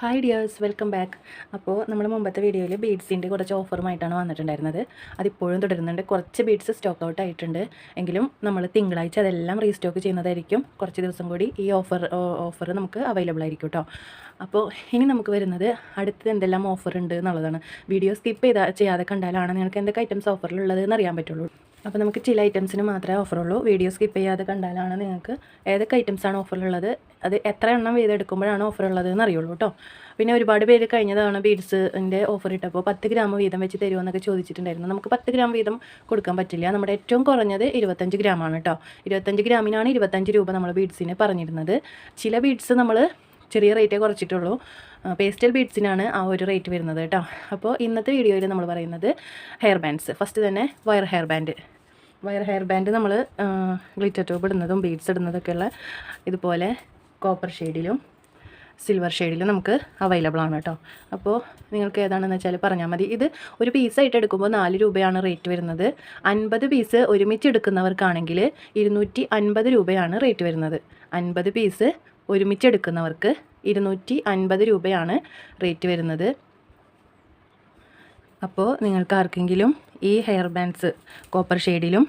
Hi dears welcome back അപ്പോൾ നമ്മൾ മുമ്പത്തെ വീഡിയോയിൽ ബീഡ്സിന്റെ കുറച്ച് ഓഫറുമായിട്ടാണ് വന്നിട്ടുണ്ടായിരുന്നത്. അതിപ്പോഴും തുടരുന്നുണ്ട്. കുറച്ച് ബീഡ്സ് സ്റ്റോക്ക് ഔട്ട് ആയിട്ടുണ്ട്. എങ്കിലും നമ്മൾ തിങ്കളാഴ്ച അതെല്ലാം റീസ്റ്റോക്ക് ചെയ്യുന്നതായിരിക്കും. കുറച്ച് ദിവസം കൂടി ഈ ഓഫർ ഓഫർ നമുക്ക് അവൈലബിൾ ആയിരിക്കും കേട്ടോ അപ്പോൾ ഇനി നമുക്ക് വരുന്നത് അടുത്ത് എന്തെല്ലാം ഓഫർ ഉണ്ട് എന്നുള്ളതാണ്. വീഡിയോ സ്കിപ്പ് ചെയ്താൽ ചെയ്യാതെ കണ്ടാലാണ് നിങ്ങൾക്ക് എന്തൊക്കെ ഐറ്റംസ് ഓഫറിലുള്ളത് എന്ന് അറിയാൻ പറ്റുള്ളൂ. അപ്പോൾ നമുക്ക് ചില ഐറ്റംസിന് മാത്രമേ ഓഫറുള്ളൂ. വീഡിയോ സ്കിപ്പ് ചെയ്യാതെ കണ്ടാലാണ് നിങ്ങൾക്ക് ഏതൊക്കെ ഐറ്റംസാണ് ഓഫറുള്ളത് അത് എത്ര എണ്ണം വീതം ഓഫറുള്ളത് എന്ന് അറിയുള്ളൂ കേട്ടോ. പിന്നെ ഒരുപാട് പേര് കഴിഞ്ഞതാണ് ബീഡ്സിന്റെ ഓഫർ ഇട്ടപ്പോൾ പത്ത് ഗ്രാം വീതം വെച്ച് തരുമോ എന്നൊക്കെ ചോദിച്ചിട്ടുണ്ടായിരുന്നു. നമുക്ക് പത്ത് ഗ്രാം വീതം കൊടുക്കാൻ പറ്റില്ല. നമ്മുടെ ഏറ്റവും കുറഞ്ഞത് ഇരുപത്തഞ്ച് ഗ്രാമാണ് കേട്ടോ. ഇരുപത്തഞ്ച് ഗ്രാമിനാണ് ഇരുപത്തഞ്ച് രൂപ നമ്മൾ ബീഡ്സിന് പറഞ്ഞിരുന്നത്. ചില ബീഡ്സ് നമ്മൾ ചെറിയ റേറ്റേ കുറച്ചിട്ടുള്ളൂ. പേസ്റ്റൽ ബീഡ്സിനാണ് ആ ഒരു റേറ്റ് വരുന്നത് കേട്ടോ. അപ്പോൾ ഇന്നത്തെ വീഡിയോയിൽ നമ്മൾ പറയുന്നത് ഹെയർ ബാൻഡ്സ് ഫസ്റ്റ് തന്നെ wire hair band wire hair band നമ്മൾ ഗ്ലിറ്റർ ട്യൂബ് ഇടുന്നതും ബീഡ്സ് ഇടുന്നതൊക്കെയുള്ള ഇതുപോലെ കോപ്പർ ഷെയ്ഡിലും സിൽവർ ഷെയ്ഡിലും നമുക്ക് അവൈലബിൾ ആണ് കേട്ടോ. അപ്പോൾ നിങ്ങൾക്ക് ഏതാണെന്ന് വെച്ചാൽ പറഞ്ഞാൽ മതി. ഇത് ഒരു പീസായിട്ട് എടുക്കുമ്പോൾ നാല് രൂപയാണ് റേറ്റ് വരുന്നത്. അൻപത് പീസ് ഒരുമിച്ച് എടുക്കുന്നവർക്കാണെങ്കിൽ ഇരുന്നൂറ്റി അൻപത് രൂപയാണ് റേറ്റ് വരുന്നത്. അൻപത് പീസ് ഒരുമിച്ച് എടുക്കുന്നവർക്ക് ഇരുന്നൂറ്റി അൻപത് രൂപയാണ് റേറ്റ് വരുന്നത്. അപ്പോൾ നിങ്ങൾക്ക് ആർക്കെങ്കിലും ഈ ഹെയർ ബാൻഡ്സ് കോപ്പർ ഷെയ്ഡിലും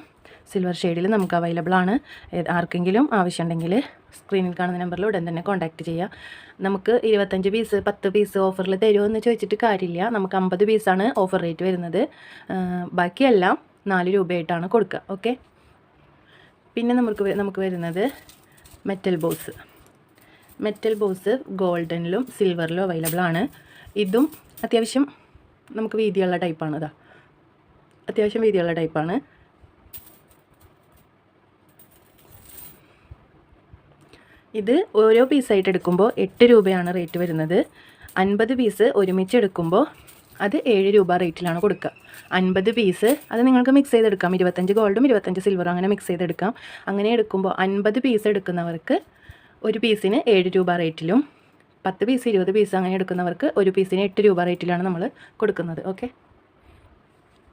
സിൽവർ ഷെയ്ഡിലും നമുക്ക് അവൈലബിൾ ആണ്. ആർക്കെങ്കിലും ആവശ്യമുണ്ടെങ്കിൽ സ്ക്രീനിൽ കാണുന്ന നമ്പറിൽ ഉടൻ തന്നെ കോൺടാക്റ്റ് ചെയ്യുക നമുക്ക് ഇരുപത്തഞ്ച് പീസ് പത്ത് പീസ് ഓഫറിൽ തരുമോ എന്ന് ചോദിച്ചിട്ട് കാര്യമില്ല. നമുക്ക് അമ്പത് പീസാണ് ഓഫർ റേറ്റ് വരുന്നത്. ബാക്കിയെല്ലാം നാല് രൂപയായിട്ടാണ് കൊടുക്കുക ഓക്കെ പിന്നെ നമുക്ക് നമുക്ക് വരുന്നത് മെറ്റൽ ബോസ് മെറ്റൽ ബോസ് ഗോൾഡനിലും സിൽവറിലും അവൈലബിൾ ആണ്. ഇതും അത്യാവശ്യം നമുക്ക് വീതിയുള്ള ടൈപ്പാണ് ഇതാ. അത്യാവശ്യം വീതിയുള്ള ടൈപ്പാണ് ഇത് ഓരോ പീസായിട്ട് എടുക്കുമ്പോൾ എട്ട് രൂപയാണ് റേറ്റ് വരുന്നത്. അൻപത് പീസ് ഒരുമിച്ച് എടുക്കുമ്പോൾ അത് ഏഴ് രൂപ റേറ്റിലാണ് കൊടുക്കുക. അൻപത് പീസ് അത് നിങ്ങൾക്ക് മിക്സ് ചെയ്തെടുക്കാം. ഇരുപത്തഞ്ച് ഗോൾഡും ഇരുപത്തഞ്ച് സിൽവറും അങ്ങനെ മിക്സ് ചെയ്തെടുക്കാം. അങ്ങനെ എടുക്കുമ്പോൾ അൻപത് പീസ് എടുക്കുന്നവർക്ക് ഒരു പീസിന് ഏഴ് രൂപ റേറ്റിലും പത്ത് പീസ് ഇരുപത് പീസ് അങ്ങനെ എടുക്കുന്നവർക്ക് ഒരു പീസിന് എട്ട് രൂപ റേറ്റിലാണ് നമ്മൾ കൊടുക്കുന്നത് ഓക്കെ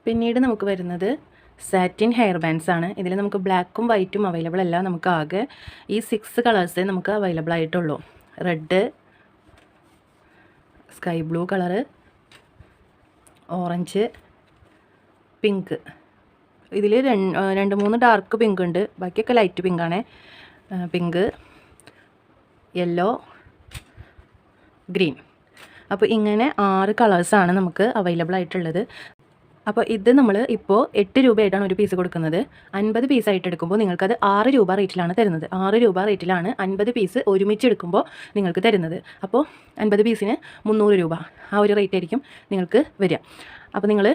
പിന്നീട് നമുക്ക് വരുന്നത് സാറ്റിൻ ഹെയർ ബാൻഡ്സ് ആണ്. ഇതിൽ നമുക്ക് ബ്ലാക്കും വൈറ്റും അവൈലബിൾ അല്ല. നമുക്ക് ആകെ ഈ സിക്സ് കളേഴ്സേ നമുക്ക് അവൈലബിൾ ആയിട്ടുള്ളൂ. Red sky blue colour orange pink ഇതിൽ രണ്ട് മൂന്ന് ഡാർക്ക് പിങ്ക് ഉണ്ട്. ബാക്കിയൊക്കെ ലൈറ്റ് പിങ്ക് ആണ്. Pink yellow green. അപ്പോൾ ഇങ്ങനെ ആറ് കളേഴ്സാണ് നമുക്ക് അവൈലബിൾ ആയിട്ടുള്ളത്. അപ്പോൾ ഇത് നമ്മൾ ഇപ്പോൾ എട്ട് രൂപയായിട്ടാണ് ഒരു പീസ് കൊടുക്കുന്നത്. അൻപത് പീസായിട്ട് എടുക്കുമ്പോൾ നിങ്ങൾക്കത് ആറ് രൂപ റേറ്റിലാണ് തരുന്നത്. ആറ് രൂപ റേറ്റിലാണ് അൻപത് പീസ് ഒരുമിച്ച് എടുക്കുമ്പോൾ നിങ്ങൾക്ക് തരുന്നത്. അപ്പോൾ അൻപത് പീസിന് മുന്നൂറ് രൂപ ആ ഒരു റേറ്റ് ആയിരിക്കും നിങ്ങൾക്ക് വരിക. അപ്പോൾ നിങ്ങൾ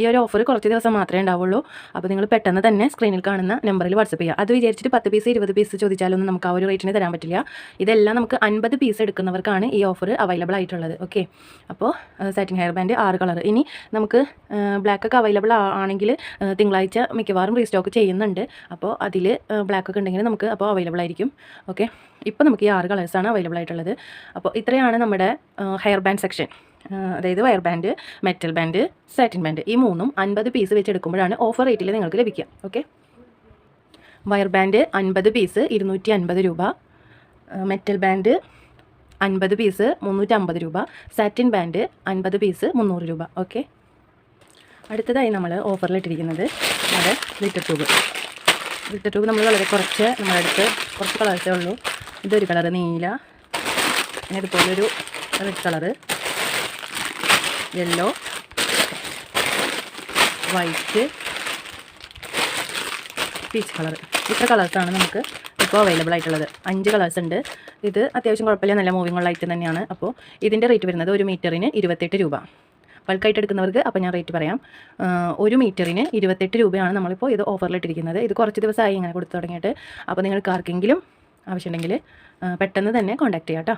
ഈ ഒരു ഓഫർ കുറച്ച് ദിവസം മാത്രമേ ഉണ്ടാവുള്ളൂ. അപ്പോൾ നിങ്ങൾ പെട്ടെന്ന് തന്നെ സ്ക്രീനിൽ കാണുന്ന നമ്പറിൽ വാട്സപ്പ് ചെയ്യുക അത് വിചാരിച്ചിട്ട് പത്ത് പീസ് ഇരുപത് പീസ് ചോദിച്ചാലൊന്നും നമുക്ക് ആ ഒരു റേറ്റിന് തരാൻ പറ്റില്ല. ഇതെല്ലാം നമുക്ക് അൻപത് പീസ് എടുക്കുന്നവർക്കാണ് ഈ ഓഫർ അവൈലബിൾ ആയിട്ടുള്ളത്. ഓക്കെ അപ്പോൾ സാറ്റിൻ ഹെയർ ബാൻഡ് ആറ് കളർ ഇനി നമുക്ക് ബ്ലാക്ക് ഒക്കെ അവൈലബിൾ ആണെങ്കിൽ തിങ്കളാഴ്ച മിക്കവാറും റീസ്റ്റോക്ക് ചെയ്യുന്നുണ്ട്. അപ്പോൾ അതിൽ ബ്ലാക്ക് ഒക്കെ ഉണ്ടെങ്കിൽ നമുക്ക് അപ്പോൾ അവൈലബിൾ ആയിരിക്കും. ഓക്കെ ഇപ്പോൾ നമുക്ക് ഈ ആറ് കളേഴ്സാണ് അവൈലബിൾ ആയിട്ടുള്ളത്. അപ്പോൾ ഇത്രയാണ് നമ്മുടെ ഹെയർ ബാൻഡ് സെക്ഷൻ അതായത് wire band metal band satin band ഈ മൂന്നും അൻപത് പീസ് വെച്ച് എടുക്കുമ്പോഴാണ് ഓഫർ റേറ്റിൽ നിങ്ങൾക്ക് ലഭിക്കുക. ഓക്കെ വയർ ബാൻഡ് അൻപത് പീസ് ഇരുന്നൂറ്റി അൻപത് രൂപ മെറ്റൽ ബാൻഡ് അൻപത് പീസ് മുന്നൂറ്റമ്പത് രൂപ. സാറ്റിൻ ബാൻഡ് അൻപത് പീസ് മുന്നൂറ് രൂപ. ഓക്കെ അടുത്തതായി നമ്മൾ ഓഫറിലിട്ടിരിക്കുന്നത് നമ്മുടെ ലിറ്റർ ട്യൂബ് ലിറ്റർ ട്യൂബ് നമ്മൾ വളരെ കുറച്ച് നമ്മുടെ അടുത്ത് കുറച്ച് കളേഴ്സേ ഉള്ളൂ. ഇതൊരു കളറ് നീല പിന്നെ ഇതുപോലൊരു red colour yellow white peach colour. ഇത്ര കളേഴ്സാണ് നമുക്ക് ഇപ്പോൾ അവൈലബിൾ ആയിട്ടുള്ളത്. അഞ്ച് കളേഴ്സ് ഉണ്ട്. ഇത് അത്യാവശ്യം കുഴപ്പമില്ല. നല്ല മൂവിങ് ഉള്ള ഐറ്റം തന്നെയാണ്. അപ്പോൾ ഇതിന്റെ റേറ്റ് വരുന്നത് ഒരു മീറ്ററിന് ഇരുപത്തെട്ട് രൂപ. ബൾക്കായിട്ട് എടുക്കുന്നവർക്ക് അപ്പോൾ ഞാൻ റേറ്റ് പറയാം. ഒരു മീറ്ററിന് ഇരുപത്തെട്ട് രൂപയാണ് നമ്മളിപ്പോൾ ഇത് ഓഫറിലിട്ടിരിക്കുന്നത് ഇത് കുറച്ച് ദിവസമായി ഇങ്ങനെ കൊടുത്തു തുടങ്ങിയിട്ട്. അപ്പോൾ നിങ്ങൾക്ക് ആർക്കെങ്കിലും ആവശ്യമുണ്ടെങ്കിൽ പെട്ടെന്ന് തന്നെ കോൺടാക്ട് ചെയ്യാം കേട്ടോ.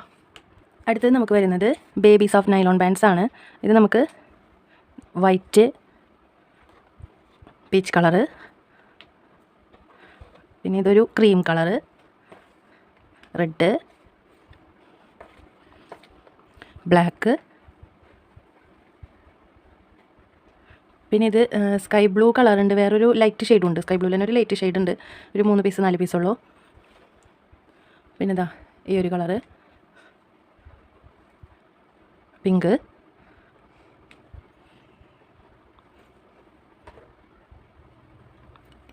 അടുത്തത് നമുക്ക് വരുന്നത് ബേബീസ് ഓഫ് നൈലോൺ ബാൻഡ്സ് ആണ്. ഇത് നമുക്ക് വൈറ്റ് പീച്ച് കളറ് പിന്നെ ഇതൊരു ക്രീം കളറ് റെഡ് ബ്ലാക്ക് പിന്നെ ഇത് സ്കൈ ബ്ലൂ കളറുണ്ട് വേറൊരു ലൈറ്റ് ഷെയ്ഡും ഉണ്ട്. സ്കൈ ബ്ലൂവിൽ തന്നെ ഒരു ലൈറ്റ് ഷെയ്ഡ് ഉണ്ട്. ഒരു മൂന്ന് പീസ് നാല് പീസുള്ളൂ പിന്നെ ഇതാ ഈ ഒരു കളറ് പിങ്ക്.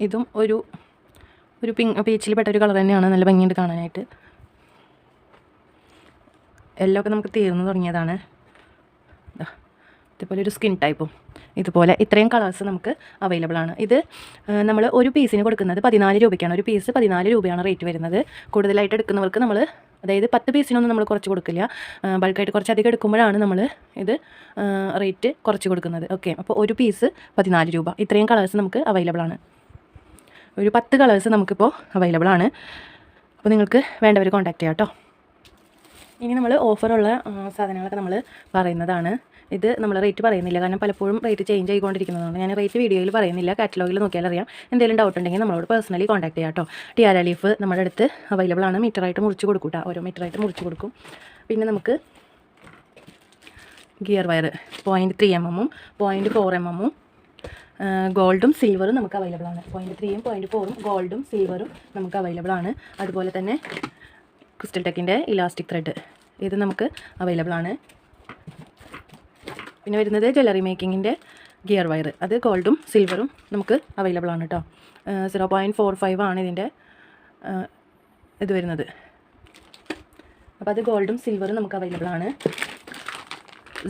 ഇതും ഒരു ഒരു പിങ്ക് പീച്ചിൽ പെട്ട ഒരു കളർ തന്നെയാണ് നല്ല ഭംഗിയുണ്ട് കാണാനായിട്ട്. എല്ലാം ഒക്കെ നമുക്ക് തീർന്നു തുടങ്ങിയതാണ്. ഇതുപോലെ ഒരു സ്കിൻ ടൈപ്പും ഇതുപോലെ ഇത്രയും കളേഴ്സ് നമുക്ക് അവൈലബിൾ ആണ്. ഇത് നമ്മൾ ഒരു പീസിന് കൊടുക്കുന്നത് പതിനാല് രൂപയ്ക്കാണ്. ഒരു പീസ് പതിനാല് രൂപയാണ് റേറ്റ് വരുന്നത്. കൂടുതലായിട്ട് എടുക്കുന്നവർക്ക് നമ്മൾ അതായത് പത്ത് പീസിനൊന്നും നമ്മൾ കുറച്ച് കൊടുക്കില്ല. ബൾക്കായിട്ട് കുറച്ച് അധികം എടുക്കുമ്പോഴാണ് നമ്മൾ ഇത് റേറ്റ് കുറച്ച് കൊടുക്കുന്നത്. ഓക്കെ അപ്പോൾ ഒരു പീസ് പതിനാല് രൂപ. ഇത്രയും കളേഴ്സ് നമുക്ക് അവൈലബിൾ ആണ്. ഒരു പത്ത് കളേഴ്സ് നമുക്കിപ്പോൾ അവൈലബിൾ ആണ്. അപ്പോൾ നിങ്ങൾക്ക് വേണ്ടവർ കോൺടാക്റ്റ് ചെയ്യാം കേട്ടോ. ഇനി നമ്മൾ ഓഫറുള്ള സാധനങ്ങളൊക്കെ നമ്മൾ പറയുന്നതാണ്. ഇത് നമ്മൾ റേറ്റ് പറയുന്നില്ല. കാരണം പലപ്പോഴും റേറ്റ് ചേഞ്ച് ആയിക്കൊണ്ടിരിക്കുന്നതുകൊണ്ട് ഞാൻ റേറ്റ് വീഡിയോയിൽ പറയുന്നില്ല. കാറ്റലോഗിൽ നോക്കിയാൽ അറിയാം. എന്തെങ്കിലും ഡൗട്ട് ഉണ്ടെങ്കിൽ നമ്മളോട് പേഴ്സണലി കോൺടാക്ട് ചെയ്യാം കേട്ടോ ടിയാര ലീഫ് നമ്മുടെ അടുത്ത് അവൈലബിൾ ആണ്. മീറ്ററായിട്ട് മുറിച്ച് കൊടുക്കും കേട്ടോ ഓരോ മീറ്ററായിട്ട് മുറിച്ച് കൊടുക്കും. പിന്നെ നമുക്ക് gear wire point three M എമ്മും പോയിന്റ് ഫോർ എം എമ്മും ഗോൾഡും സിൽവറും നമുക്ക് അവൈലബിൾ ആണ്. പോയിന്റ് ത്രീയും പോയിന്റ് ഫോറും ഗോൾഡും സിൽവറും നമുക്ക് അവൈലബിൾ ആണ്. അതുപോലെ തന്നെ ക്രിസ്റ്റൽ ടെക്കിന്റെ ഇലാസ്റ്റിക് ത്രെഡ് ഇത് നമുക്ക് അവൈലബിൾ ആണ്. പിന്നെ വരുന്നത് ജ്വല്ലറി മേക്കിങ്ങിന്റെ ഗിയർ വയർ അത് ഗോൾഡും സിൽവറും നമുക്ക് അവൈലബിൾ ആണ് കേട്ടോ സീറോ പോയിന്റ് ഫോർ ഫൈവ് ആണ് ഇതിന്റെ ഇത് വരുന്നത്. അപ്പോൾ അത് ഗോൾഡും സിൽവറും നമുക്ക് അവൈലബിൾ ആണ്.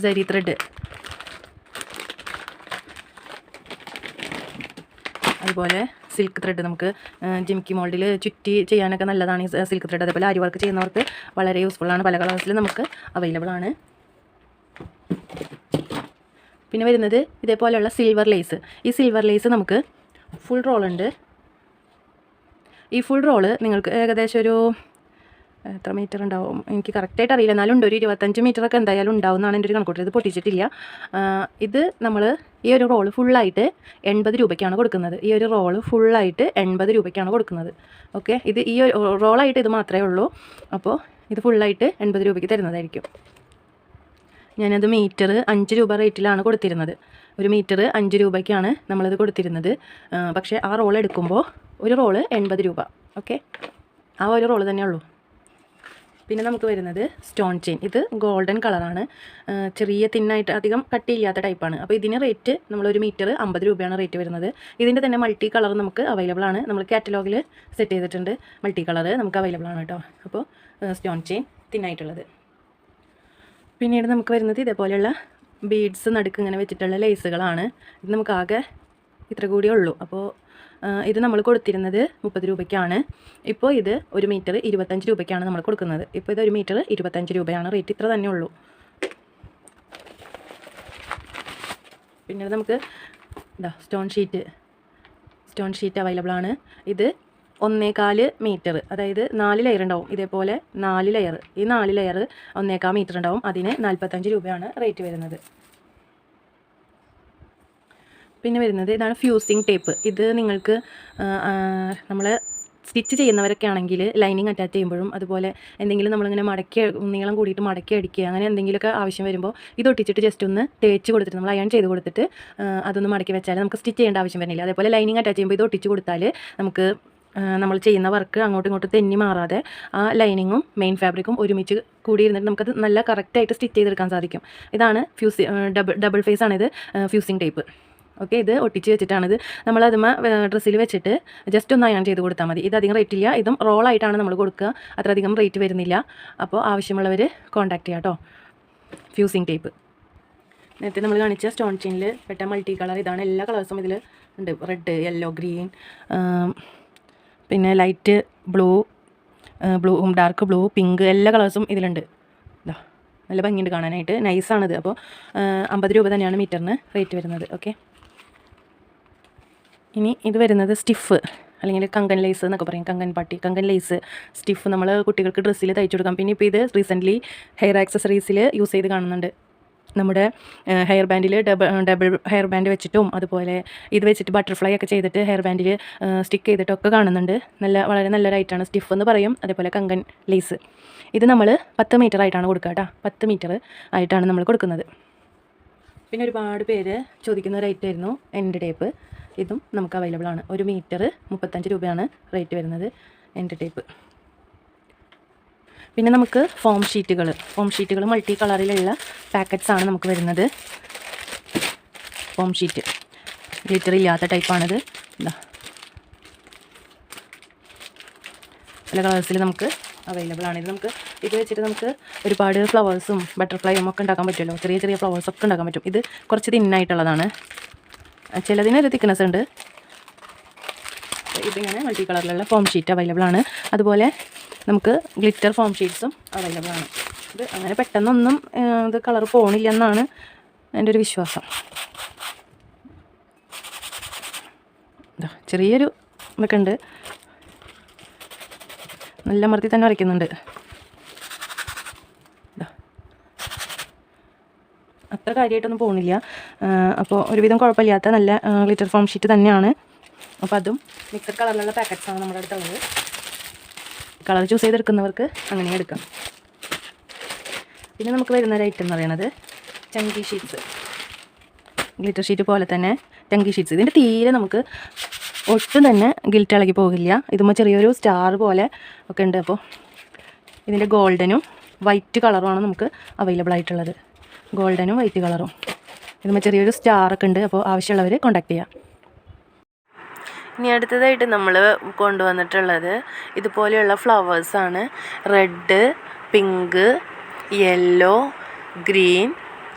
സരി ത്രെഡ്. അതുപോലെ സിൽക്ക് ത്രെഡ് നമുക്ക് ജിംകി ജിംക്കി മോൾഡിൽ ചുറ്റി ചെയ്യാനൊക്കെ നല്ലതാണ് ഈ സിൽക്ക് ത്രെഡ്. അതേപോലെ അരി വർക്ക് ചെയ്യുന്നവർക്ക് വളരെ യൂസ്ഫുൾ ആണ്. പല കളേഴ്സിൽ നമുക്ക് അവൈലബിൾ ആണ്. പിന്നെ വരുന്നത് ഇതേപോലെയുള്ള സിൽവർ ലേസ് ഈ സിൽവർ ലേസ് നമുക്ക് ഫുൾ റോൾ ഉണ്ട്. ഈ ഫുൾ റോൾ നിങ്ങൾക്ക് ഏകദേശം ഒരു എത്ര മീറ്റർ ഉണ്ടാവും? എനിക്ക് കറക്റ്റായിട്ട് അറിയില്ല. എന്നാലും ഉണ്ട്. ഒരു ഇരുപത്തഞ്ച് മീറ്റർ ഒക്കെ എന്തായാലും ഉണ്ടാവും എന്നാണ് എന്റെ ഒരു കണക്കൂട്ടർ ഇത് പൊട്ടിച്ചിട്ടില്ല. ഇത് നമ്മൾ ഈ ഒരു റോൾ ഫുള്ളായിട്ട് എൺപത് രൂപയ്ക്കാണ് കൊടുക്കുന്നത്. ഈ ഒരു റോൾ ഫുള്ളായിട്ട് എൺപത് രൂപയ്ക്കാണ് കൊടുക്കുന്നത്. ഓക്കെ ഇത് ഈ ഒരു റോളായിട്ട് ഇത് മാത്രമേ ഉള്ളൂ. അപ്പോൾ ഇത് ഫുള്ളായിട്ട് എൺപത് രൂപയ്ക്ക് തരുന്നതായിരിക്കും. ഞാനത് മീറ്റർ അഞ്ച് രൂപ റേറ്റിലാണ് കൊടുത്തിരുന്നത്. ഒരു മീറ്റർ അഞ്ച് രൂപയ്ക്കാണ് നമ്മളത് കൊടുത്തിരുന്നത്. പക്ഷേ ആ റോൾ എടുക്കുമ്പോൾ ഒരു റോൾ എൺപത് രൂപ. ഓക്കെ? ആ ഒരു റോൾ തന്നെ ഉള്ളൂ. പിന്നെ നമുക്ക് വരുന്നത് സ്റ്റോൺ ചെയിൻ. ഇത് ഗോൾഡൻ കളറാണ്. ചെറിയ തിന്നായിട്ട് അധികം കട്ടിയില്ലാത്ത ടൈപ്പാണ്. അപ്പോൾ ഇതിന് റേറ്റ് നമ്മളൊരു മീറ്റർ അമ്പത് രൂപയാണ് റേറ്റ് വരുന്നത്. ഇതിന്റെ തന്നെ മൾട്ടി കളർ നമുക്ക് അവൈലബിൾ ആണ്. നമ്മൾ കാറ്റലോഗിൽ സെറ്റ് ചെയ്തിട്ടുണ്ട്. മൾട്ടി കളർ നമുക്ക് അവൈലബിൾ ആണ് കേട്ടോ. അപ്പോൾ സ്റ്റോൺ ചെയിൻ തിന്നായിട്ടുള്ളത്. പിന്നീട് നമുക്ക് വരുന്നത് ഇതേപോലെയുള്ള ബീഡ്സ് നടുക്ക് ഇങ്ങനെ വെച്ചിട്ടുള്ള ലേസുകളാണ് ഇത് നമുക്ക് ആകെ ഇത്ര കൂടിയേ ഉള്ളൂ. അപ്പോൾ ഇത് നമ്മൾ കൊടുത്തിരുന്നത് മുപ്പത് രൂപയ്ക്കാണ്. ഇപ്പോൾ ഇത് ഒരു മീറ്റർ ഇരുപത്തഞ്ച് രൂപയ്ക്കാണ് നമ്മൾ കൊടുക്കുന്നത്. ഇപ്പോൾ ഇത് ഒരു മീറ്റർ ഇരുപത്തഞ്ച് രൂപയാണ്. റേറ്റ് ഇത്ര തന്നെ ഉള്ളൂ. പിന്നീട് നമുക്ക് ഇതാ stone sheet stone sheet available ആണ്. ഇത് ഒന്നേകാൽ മീറ്റർ അതായത് നാല് ലെയർ ഉണ്ടാവും. ഇതേപോലെ നാല് ലെയർ ഈ നാല് ലെയർ ഒന്നേകാൽ മീറ്റർ ഉണ്ടാവും. അതിന് നാൽപ്പത്തഞ്ച് രൂപയാണ് റേറ്റ് വരുന്നത്. പിന്നെ വരുന്നത് ഇതാണ് ഫ്യൂസിങ് ടേപ്പ് ഇത് നിങ്ങൾക്ക് നമ്മൾ സ്റ്റിച്ച് ചെയ്യുന്നവരൊക്കെ ആണെങ്കിൽ ലൈനിങ് അറ്റാച്ച് ചെയ്യുമ്പോഴും അതുപോലെ എന്തെങ്കിലും നമ്മളിങ്ങനെ മടക്കി നീളം കൂടിയിട്ട് മടക്കി അടിക്കുക അങ്ങനെ എന്തെങ്കിലുമൊക്കെ ആവശ്യം വരുമ്പോൾ ഇത് ഒട്ടിച്ചിട്ട് ജസ്റ്റ് ഒന്ന് തേച്ച് കൊടുത്തിട്ട് നമ്മൾ അയൺ ചെയ്ത് കൊടുത്തിട്ട് അതൊന്ന് മടക്കി വെച്ചാൽ നമുക്ക് സ്റ്റിച്ച് ചെയ്യേണ്ട ആവശ്യം വരുന്നില്ല. അതേപോലെ ലൈനിങ് അറ്റാച്ച് ചെയ്യുമ്പോൾ ഇത് ഒട്ടിച്ച് കൊടുത്താൽ നമുക്ക് നമ്മൾ ചെയ്യുന്ന വർക്ക് അങ്ങോട്ടും ഇങ്ങോട്ടും തെന്നി മാറാതെ ആ ലൈനിങ്ങും മെയിൻ ഫാബ്രിക്കും ഒരുമിച്ച് കൂടിയിരുന്നിട്ട് നമുക്കത് നല്ല കറക്റ്റായിട്ട് സ്റ്റിച്ച് ചെയ്തെടുക്കാൻ സാധിക്കും. ഇതാണ് ഫ്യൂസി ഡബിൾ ഡബിൾ ഫേസ് ആണിത് ഫ്യൂസിങ് ടൈപ്പ് ഓക്കെ ഇത് ഒട്ടിച്ച് വെച്ചിട്ടാണിത്. നമ്മൾ അതുമ്മ ഡ്രസ്സിൽ വെച്ചിട്ട് ജസ്റ്റ് ഒന്ന് അയൺ ചെയ്ത് കൊടുത്താൽ മതി. ഇത് അധികം റേറ്റ് ഇല്ല. ഇതും റോളായിട്ടാണ് നമ്മൾ കൊടുക്കുക. അത്രയധികം റേറ്റ് വരുന്നില്ല. അപ്പോൾ ആവശ്യമുള്ളവർ കോൺടാക്ട് ചെയ്യാം കേട്ടോ ഫ്യൂസിങ് ടൈപ്പ് നേരത്തെ നമ്മൾ കാണിച്ച സ്റ്റോൺ ചെയിനിൽ പെട്ട മൾട്ടി കളർ ഇതാണ്. എല്ലാ കളേഴ്സും ഇതിൽ ഉണ്ട്. റെഡ് യെല്ലോ ഗ്രീൻ പിന്നെ light blue blue dark blue pink എല്ലാ കളേഴ്സും ഇതിലുണ്ട്. ഇതാ നല്ല ഭംഗിയുണ്ട് കാണാനായിട്ട്. നൈസാണിത്. അപ്പോൾ അമ്പത് രൂപ തന്നെയാണ് മീറ്ററിന് റേറ്റ് വരുന്നത്. ഓക്കെ. ഇനി ഇത് വരുന്നത് സ്റ്റിഫ് അല്ലെങ്കിൽ കങ്കൻ ലേസ് എന്നൊക്കെ പറയും. കങ്കൻ പാട്ടി കങ്കൻ ലേസ് സ്റ്റിഫ് നമ്മൾ കുട്ടികൾക്ക് ഡ്രസ്സിൽ തയ്ച്ചു കൊടുക്കാം. പിന്നെ ഇപ്പോൾ ഇത് റീസെന്റ്ലി ഹെയർ ആക്സസറീസിൽ യൂസ് ചെയ്ത് കാണുന്നുണ്ട്. നമ്മുടെ ഹെയർ ബാൻഡിൽ ഡബിൾ ഡബിൾ ഹെയർ ബാൻഡ് വെച്ചിട്ടും അതുപോലെ ഇത് വെച്ചിട്ട് ബട്ടർഫ്ലൈ ഒക്കെ ചെയ്തിട്ട് ഹെയർ ബാൻഡിൽ സ്റ്റിക്ക് ചെയ്തിട്ടൊക്കെ കാണുന്നുണ്ട്. നല്ല വളരെ നല്ലൊരായിട്ടാണ് സ്റ്റിഫ് എന്ന് പറയും. അതേപോലെ കങ്കൻ ലേസ് ഇത് നമ്മൾ പത്ത് മീറ്റർ ആയിട്ടാണ് കൊടുക്കുക കേട്ടോ പത്ത് മീറ്റർ ആയിട്ടാണ് നമ്മൾ കൊടുക്കുന്നത്. പിന്നെ ഒരുപാട് പേര് ചോദിക്കുന്ന ഐറ്റം ആയിരുന്നു. എന്റെ ടേപ്പ് ഇതും നമുക്ക് അവൈലബിൾ ആണ്. ഒരു മീറ്റർ മുപ്പത്തഞ്ച് രൂപയാണ് റേറ്റ് വരുന്നത് എന്റെ ടേപ്പ് പിന്നെ നമുക്ക് ഫോം ഷീറ്റുകൾ ഫോം ഷീറ്റുകൾ മൾട്ടി കളറിലുള്ള പാക്കറ്റ്സ് ആണ് നമുക്ക് വരുന്നത്. ഫോം ഷീറ്റ് ഗ്ലിറ്റർ ഇല്ലാത്ത ടൈപ്പാണിത് എന്താ പല കളേഴ്സിൽ നമുക്ക് അവൈലബിൾ ആണ്. ഇത് നമുക്ക് ഇത് വെച്ചിട്ട് നമുക്ക് ഒരുപാട് ഫ്ലവേഴ്സും ബട്ടർഫ്ലൈയും ഒക്കെ ഉണ്ടാക്കാൻ പറ്റുമല്ലോ. ചെറിയ ചെറിയ ഫ്ലവേഴ്സ് ഒക്കെ ഉണ്ടാക്കാൻ പറ്റും. ഇത് കുറച്ച് തിന്നായിട്ടുള്ളതാണ് ചിലതിന് ഒരു തിക്നെസ് ഉണ്ട്. ഇതിങ്ങനെ മൾട്ടി കളറിലുള്ള ഫോം ഷീറ്റ് അവൈലബിൾ ആണ്. അതുപോലെ നമുക്ക് ഗ്ലിറ്റർ ഫോം ഷീറ്റ്സും അവൈലബിൾ ആണ്. ഇത് അങ്ങനെ പെട്ടെന്നൊന്നും ഇത് കളർ പോണില്ല എന്നാണ് എന്റെ ഒരു വിശ്വാസം. ചെറിയൊരു ഇതൊക്കെ ഉണ്ട്. നല്ല മർത്തി തന്നെ വരയ്ക്കുന്നുണ്ട്. അത്ര കാര്യമായിട്ടൊന്നും പോകുന്നില്ല അപ്പോൾ ഒരുവിധം കുഴപ്പമില്ലാത്ത നല്ല ഗ്ലിറ്റർ ഫോം ഷീറ്റ് തന്നെയാണ്. അപ്പോൾ അതും മിക്സഡ് കളറിലുള്ള പാക്കറ്റ്സാണ് നമ്മുടെ അടുത്തുള്ളത്. കളർ ചൂസ് ചെയ്തെടുക്കുന്നവർക്ക് അങ്ങനെ എടുക്കാം. പിന്നെ നമുക്ക് വരുന്ന ഒരു ഐറ്റം എന്ന് പറയുന്നത് ചങ്കി ഷീറ്റ്സ് ഗ്ലിറ്റർ ഷീറ്റ് പോലെ തന്നെ ചങ്കി ഷീറ്റ്സ് ഇതിന്റെ തീരെ നമുക്ക് ഒട്ടും തന്നെ ഗിൽറ്റ് ഇളകി പോകില്ല. ഇതുമ്പോൾ ചെറിയൊരു സ്റ്റാർ പോലെ ഒക്കെ ഉണ്ട്. അപ്പോൾ ഇതിന്റെ ഗോൾഡനും വൈറ്റ് കളറുമാണ് നമുക്ക് അവൈലബിൾ ആയിട്ടുള്ളത്. ഗോൾഡനും വൈറ്റ് കളറും ഇതുമ്പോൾ ചെറിയൊരു സ്റ്റാർ ഒക്കെ ഉണ്ട്. അപ്പോൾ ആവശ്യമുള്ളവർ കോൺടാക്ട് ചെയ്യാം. ഇനി അടുത്തതായിട്ട് നമ്മൾ കൊണ്ടുവന്നിട്ടുള്ളത് ഇതുപോലെയുള്ള ഫ്ലവേഴ്സാണ് red pink yellow green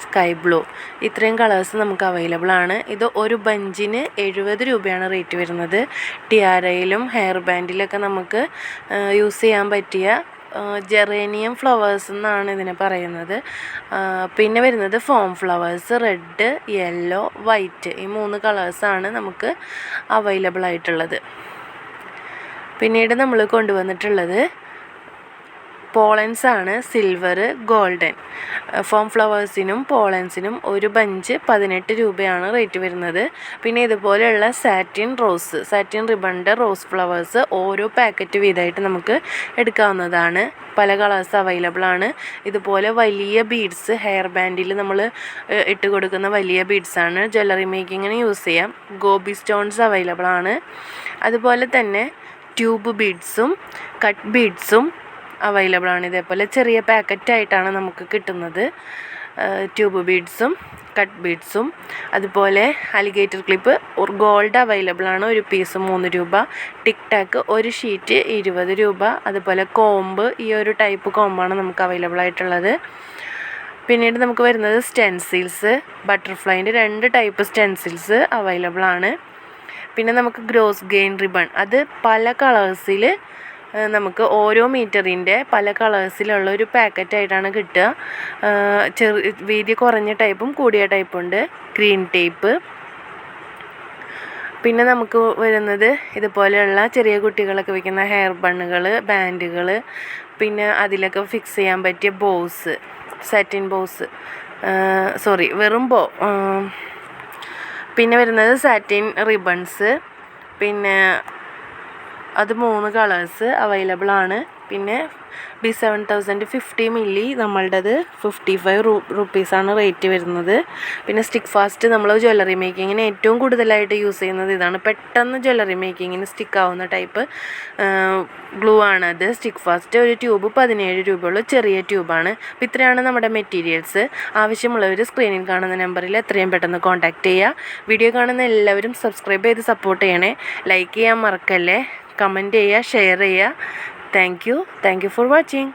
sky blue ഇത്രയും കളേഴ്സ് നമുക്ക് അവൈലബിൾ ആണ്. ഇത് ഒരു ബഞ്ചിന് എഴുപത് രൂപയാണ് റേറ്റ് വരുന്നത്. ടിയാരയിലും ഹെയർ ബാൻഡിലൊക്കെ നമുക്ക് യൂസ് ചെയ്യാൻ പറ്റിയ ജെറേനിയം ഫ്ലവേഴ്സ് എന്നാണ് ഇതിനെ പറയുന്നത്. പിന്നെ വരുന്നത് foam flowers red yellow white ഈ മൂന്ന് കളേഴ്സാണ് നമുക്ക് അവൈലബിൾ ആയിട്ടുള്ളത്. പിന്നീട് നമ്മൾ കൊണ്ടുവന്നിട്ടുള്ളത് പോളൻസ് ആണ് സിൽവർ ഗോൾഡൻ ഫോം ഫ്ലവേഴ്സിനും പോളൻസിനും ഒരു ബഞ്ച് പതിനെട്ട് രൂപയാണ് റേറ്റ് വരുന്നത്. പിന്നെ ഇതുപോലെയുള്ള സാറ്റിൻ റോസ് സാറ്റിൻ റിബണിന്റെ റോസ് ഫ്ലവേഴ്സ് ഓരോ പാക്കറ്റ് വീതമായിട്ട് നമുക്ക് എടുക്കാവുന്നതാണ്. പല കളേഴ്സ് അവൈലബിൾ ആണ്. ഇതുപോലെ വലിയ ബീഡ്സ് ഹെയർ ബാൻഡിൽ നമ്മൾ ഇട്ട് കൊടുക്കുന്ന വലിയ ബീഡ്സാണ് ജ്വല്ലറി മേക്കിങ്ങിന് യൂസ് ചെയ്യാം. ഗോബി സ്റ്റോൺസ് അവൈലബിൾ ആണ്. അതുപോലെ തന്നെ ട്യൂബ് ബീഡ്സും കട്ട് ബീഡ്സും അവൈലബിൾ ആണ്. ഇതേപോലെ ചെറിയ പാക്കറ്റായിട്ടാണ് നമുക്ക് കിട്ടുന്നത്. ട്യൂബ് ബീഡ്സും കട്ട് ബീഡ്സും അതുപോലെ അലിഗേറ്റർ ക്ലിപ്പ് ഗോൾഡ് അവൈലബിൾ ആണ്. ഒരു പീസ് മൂന്ന് രൂപ ടിക് ടാക്ക് ഒരു ഷീറ്റ് ഇരുപത് രൂപ അതുപോലെ കോമ്പ് ഈ ഒരു ടൈപ്പ് കോമ്പാണ് നമുക്ക് അവൈലബിൾ ആയിട്ടുള്ളത്. പിന്നീട് നമുക്ക് വരുന്നത് സ്റ്റെൻസിൽസ് ബട്ടർഫ്ലൈന്റെ രണ്ട് ടൈപ്പ് സ്റ്റെൻസിൽസ് അവൈലബിൾ ആണ്. പിന്നെ നമുക്ക് ഗ്രോസ് ഗെയിൻ റിബൺ അത് പല കളേഴ്സിൽ നമുക്ക് ഓരോ മീറ്ററിന്റെ പല കളേഴ്സിലുള്ള ഒരു പാക്കറ്റായിട്ടാണ് കിട്ടുക. ചെറു വീതി കുറഞ്ഞ ടൈപ്പും കൂടിയ ടൈപ്പും ഉണ്ട് ഗ്രീൻ ടേപ്പ്. പിന്നെ നമുക്ക് വരുന്നത് ഇതുപോലെയുള്ള ചെറിയ കുട്ടികളൊക്കെ വയ്ക്കുന്ന ഹെയർ ബണ്ണുകൾ ബാൻഡുകൾ പിന്നെ അതിലൊക്കെ ഫിക്സ് ചെയ്യാൻ പറ്റിയ ബോസ് സാറ്റിൻ ബോസ് സോറി വെറും ബോ പിന്നെ വരുന്നത് സാറ്റിൻ റിബൺസ് പിന്നെ അത് മൂന്ന് കളേഴ്സ് അവൈലബിൾ ആണ്. പിന്നെ B seven thousand fifty milli നമ്മളുടേത് fifty five റൂ റുപ്പീസാണ് റേറ്റ് വരുന്നത്. പിന്നെ സ്റ്റിക്ക് ഫാസ്റ്റ് നമ്മൾ ജ്വല്ലറി മേക്കിങ്ങിന് ഏറ്റവും കൂടുതലായിട്ട് യൂസ് ചെയ്യുന്നത് ഇതാണ്. പെട്ടെന്ന് ജ്വല്ലറി മേക്കിങ്ങിന് സ്റ്റിക്ക് ആവുന്ന ടൈപ്പ് ഗ്ലൂ ആണത്. സ്റ്റിക്ക് ഫാസ്റ്റ് ഒരു ട്യൂബ് പതിനേഴ് രൂപയുള്ള. ചെറിയ ട്യൂബാണ് അപ്പോൾ ഇത്രയാണ് നമ്മുടെ മെറ്റീരിയൽസ് ആവശ്യമുള്ളവർ സ്ക്രീനിൽ കാണുന്ന നമ്പറിൽ എത്രയും പെട്ടെന്ന് കോൺടാക്റ്റ് ചെയ്യുക വീഡിയോ കാണുന്ന എല്ലാവരും സബ്സ്ക്രൈബ് ചെയ്ത് സപ്പോർട്ട് ചെയ്യണേ. ലൈക്ക് ചെയ്യാൻ മറക്കല്ലേ? കമന്റ് ചെയ്യുക ഷെയർ ചെയ്യുക. Thank you thank you for watching